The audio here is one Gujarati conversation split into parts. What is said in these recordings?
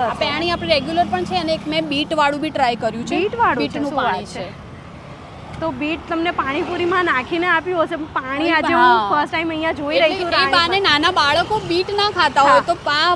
રેગ્યુલર પાણી આપણે રેગ્યુલર પણ છે અને એક મેં બીટ વાળું બી ટ્રાય કર્યું છે. બીટ વાળું? બીટનું પાણી છે. તો બીટ તમને પાણીપુરીમાં નાખીને આપ્યું હશે પાણી આજે હું ફર્સ્ટ ટાઈમ અહીંયા જોઈ રહી છું બાને નાના બાળકો બીટ ના ખાતા હોય તો પા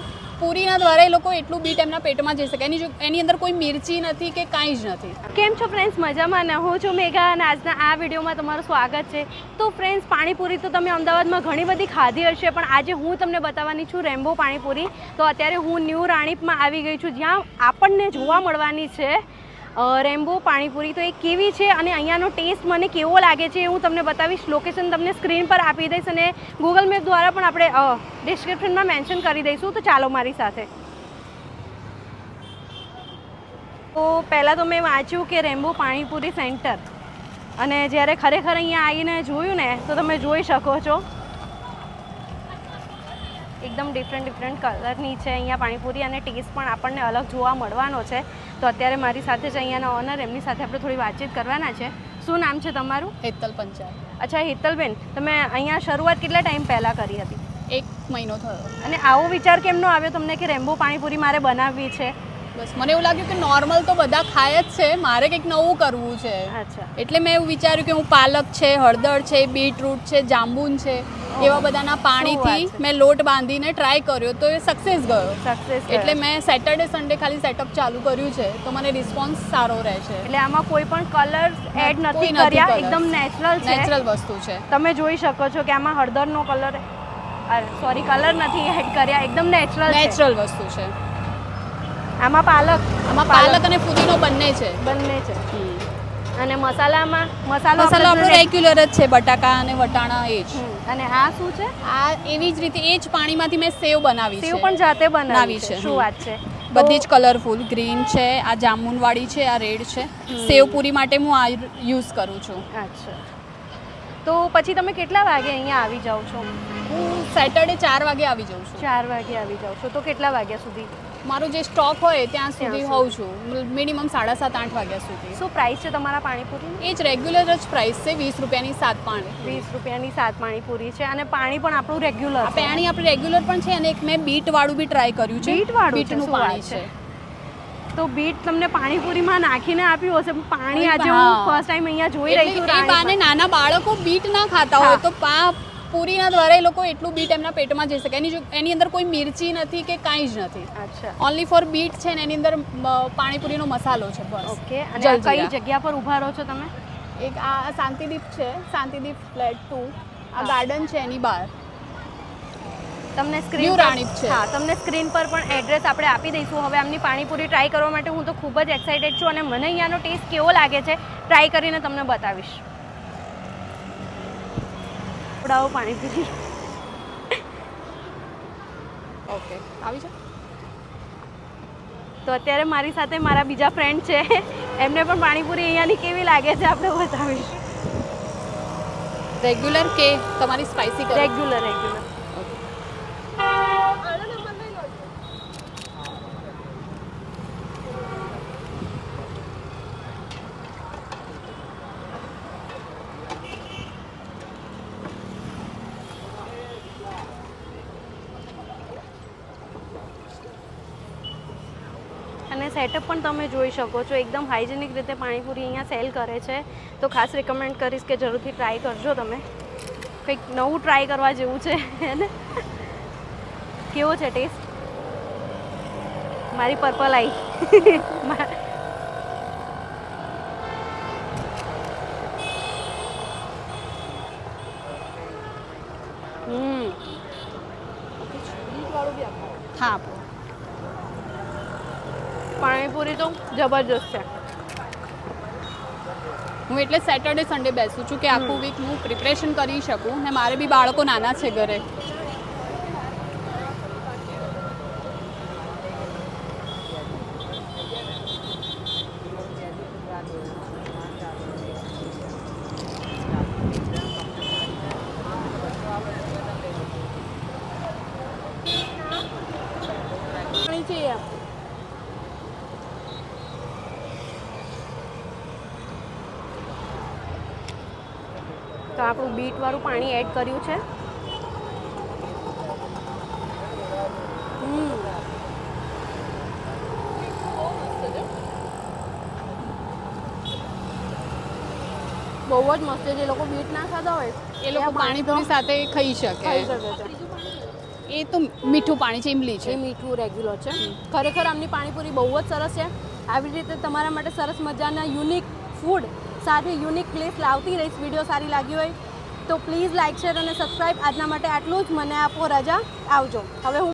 પૂરીના દ્વારા એ લોકો એટલું બીટ એમના પેટમાં જઈ શકે. એની એની અંદર કોઈ મિર્ચી નથી કે કાંઈ જ નથી. કેમ છો ફ્રેન્ડ્સ મજામાં ને? હું છું મેઘા અને આજના આ વિડીયોમાં તમારું સ્વાગત છે. તો ફ્રેન્ડ્સ પાણીપુરી તો તમે અમદાવાદમાં ઘણી બધી ખાધી હશે, પણ આજે હું તમને બતાવવાની છું રેમ્બો પાણીપુરી. તો અત્યારે હું ન્યૂ રાણીપમાં આવી ગઈ છું, જ્યાં આપણને જોવા મળવાની છે રેમ્બો, પાણીપુરી તો એ કેવી છે અને અહીંયાનો ટેસ્ટ મને કેવો લાગે છે હું તમને બતાવીશ. લોકેશન તમને સ્ક્રીન પર આપી દઈશ અને ગૂગલ મેપ દ્વારા પણ આપણે ડિસ્ક્રિપ્શનમાં મેન્શન કરી દઈશું. તો ચાલો મારી સાથે. તો પહેલાં તો મેં વાંચ્યું કે રેમ્બો પાણીપુરી સેન્ટર. અને જ્યારે ખરેખર અહીંયા આવીને જોયું ને, તો તમે જોઈ શકો છો. એકદમ ડિફરન્ટ ડિફરન્ટ કલરની છે. અહીંયા પાણીપુરી અને ટેસ્ટ પણ આપણને અલગ જોવા મળવાનો છે. તો અત્યારે મારી સાથે જ અહીંયાના ઓનર એમની સાથે આપણે થોડી વાતચીત કરવાના છે. શું નામ છે તમારું? હેતલ પંચાલ. અચ્છા હેતલબેન તમે અહીંયા શરૂઆત કેટલા ટાઈમ પહેલાં કરી હતી? એક મહિનો થયો. અને આવો વિચાર કેમનો આવ્યો તમને કે રેમ્બો પાણીપુરી મારે બનાવવી છે? બસ મને એવું લાગ્યું કે નોર્મલ તો બધા ખાય જ છે મારે કંઈક નવું કરવું છે. અચ્છા. એટલે મેં એવું વિચાર્યું કે હું પાલક છે હળદર છે બીટરૂટ છે જાંબુન છે. એવા બધાના પાણીથી મેં લોટ બાંધીને ટ્રાય કર્યો તો એ સક્સેસ ગયો. સક્સેસ એટલે મેં સેટરડે સન્ડે ખાલી સેટઅપ ચાલુ કર્યું છે તો મને રિસ્પોન્સ સારો રહે છે એટલે આમાં કોઈ પણ કલર એડ નથી કર્યા એકદમ નેચરલ છે. નેચરલ વસ્તુ છે. તમે જોઈ શકો છો કે આમાં હળદરનો કલર સોરી કલર નથી એડ કર્યા એકદમ નેચરલ નેચરલ વસ્તુ છે. આમાં પાલક. આમાં પાલક અને ફુદીનો બંને છે. બંને છે. અને મસાલામાં મસાલો મસાલો આપણો રેગ્યુલર જ છે બટાકા અને વટાણા એ જ. અને આ શું છે? આ એવી જ રીતે એ જ પાણીમાંથી મેં સેવ બનાવી સેવ પણ જાતે બનાવી છે છે, શું વાત છે? બધી જ કલરફુલ ગ્રીન છે આ જામુનવાળી છે આ રેડ છે. સેવ પૂરી માટે હું આ યુઝ કરું છું. અચ્છા. તો પછી તમે કેટલા વાગે અહીંયા આવી જાઓ છો? હું સેટરડે ચાર વાગે આવી જાઉં છું. ચાર વાગે આવી જાઉં છો. તો કેટલા વાગ્યા સુધી? મારો જે સ્ટોક હોય ત્યાં સુધી હોઉં છું. મિનિમમ સાડા સાત આઠ વાગ્યા સુધી. શું પ્રાઇસ છે તમારા પાણીપુરી એ જ રેગ્યુલર જ પ્રાઇસ છે વીસ રૂપિયાની સાત પાણી વીસ રૂપિયાની સાત પાણીપુરી છે અને પાણી પણ આપણું રેગ્યુલર પાણી આપણું રેગ્યુલર પણ છે અને એક મેં બીટ વાળું બી ટ્રાય કર્યું છે. બીટ વાળું છે? બીટનું પાણી છે? તો બીટ તમને પાણીપુરીમાં નાખીને આપ્યું હશે પાણી આજે હું ફર્સ્ટ ટાઈમ અહીંયા જોઈ રહી છું. નાના બાળકો બીટ ના ખાતા હોય તો પા પૂરીના દ્વારા એ લોકો એટલું બીટ એમના પેટમાં જઈ શકે. એની જો એની અંદર કોઈ મિર્ચી નથી કે કાંઈ જ નથી. અચ્છા. ઓનલી ફોર બીટ છે ને એની અંદર પાણીપુરીનો મસાલો છે બસ. ઓકે. અને કઈ જગ્યા પર ઊભા રહો છો તમે? એક આ શાંતિદીપ છે. Shantideep flat two. આ ગાર્ડન છે એની બહાર. તમને સ્ક્રીન રાણીપ છે. હા તમને સ્ક્રીન પર પણ એડ્રેસ આપણે આપી દઈશું. હવે આમની પાણીપુરી ટ્રાય કરવા માટે હું તો ખૂબ જ એક્સાઇટેડ છું અને મને અહીંયાનો ટેસ્ટ કેવો લાગે છે ટ્રાય કરીને તમને બતાવીશ. ઉડાવો પાણીપુરી ઓકે આવી જાઓ. તો અત્યારે મારી સાથે મારા બીજા ફ્રેન્ડ છે. એમને પણ પાણીપુરી અહીંયાની કેવી લાગે છે આપણે બતાવીશ. રેગ્યુલર કે તમારી સ્પાઈસી રેગ્યુલર રેગ્યુલર અને સેટઅપ પણ તમે જોઈ શકો છો. એકદમ હાઇજેનિક રીતે પાણીપુરી અહીંયા સેલ કરે છે. તો ખાસ રિકમેન્ડ કરીશ કે જરૂરથી ટ્રાય કરજો તમે. કંઈક નવું ટ્રાય કરવા જેવું છે ને? કેવો છે ટેસ્ટ મારી પર્પલ આઈ હમ. હા. પાણીપુરી તો જબરજસ્ત છે. હું એટલે સેટરડે સન્ડે બેસું છું કે આખું વીક હું પ્રિપરેશન કરી શકું ને મારે બી બાળકો નાના છે ઘરે. તો આપણું બીટવાળું પાણી એડ કર્યું છે. બહુ જ મસ્ત જે લોકો બીટ ના ખાતા હોય. એ લોકો પાણીપુરી સાથે ખાઈ શકે. એ તો મીઠું પાણી છે ઇમલી છે. એ મીઠું રેગ્યુલર છે. ખરેખર આમની પાણીપુરી બહુ જ સરસ છે. આવી રીતે તમારા માટે સરસ મજાના યુનિક ફૂડ સાથે યુનિક પ્લેસ લાવતી રહીશ વીડિયો સારી લાગી હોય તો પ્લીઝ લાઇક શેર અને સબસ્ક્રાઈબ આજના માટે આટલું જ. મને આપો રજા. આવજો. હવે હું